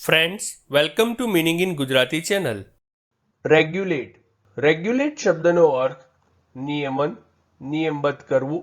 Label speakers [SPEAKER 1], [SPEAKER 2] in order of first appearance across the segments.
[SPEAKER 1] Friends welcome to meaning in Gujarati channel
[SPEAKER 2] regulate regulate શબ્દનો અર્થ નિયમન નિયમબદ્ધ કરવું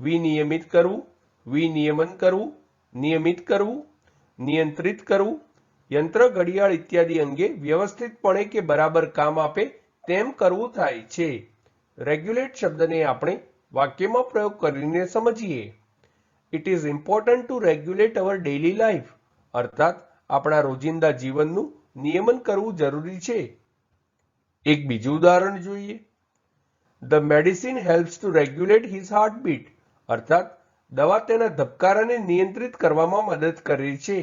[SPEAKER 2] વિનિયમિત કરવું વિનિયમન કરવું નિયમિત કરવું નિયંત્રિત કરવું યંત્ર ઘડિયાળ ઇત્યાદિ અંગે વ્યવસ્થિતપણે કે બરાબર કામ આપે તેમ કરવું થાય છે રેગ્યુલેટ શબ્દને આપણે વાક્યમાં પ્રયોગ કરીને સમજીએ it is important to regulate our daily life અર્થાત આપણા રોજિંદા જીવનનું નિયમન કરવું જરૂરી છે. એક બીજું ઉદાહરણ જોઈએ. The medicine helps to regulate his heartbeat અર્થાત દવા તેના ધબકારાને નિયંત્રિત કરવામાં મદદ કરે છે.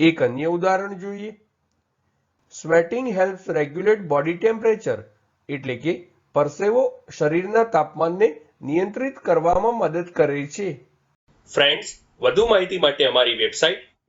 [SPEAKER 2] એક અન્ય ઉદાહરણ જોઈએ. Sweating helps regulate body temperature એટલે કે પરસેવો શરીરના તાપમાનને નિયંત્રિત કરવામાં મદદ કરે છે.
[SPEAKER 1] ફ્રેન્ડ્સ વધુ માહિતી માટે અમારી website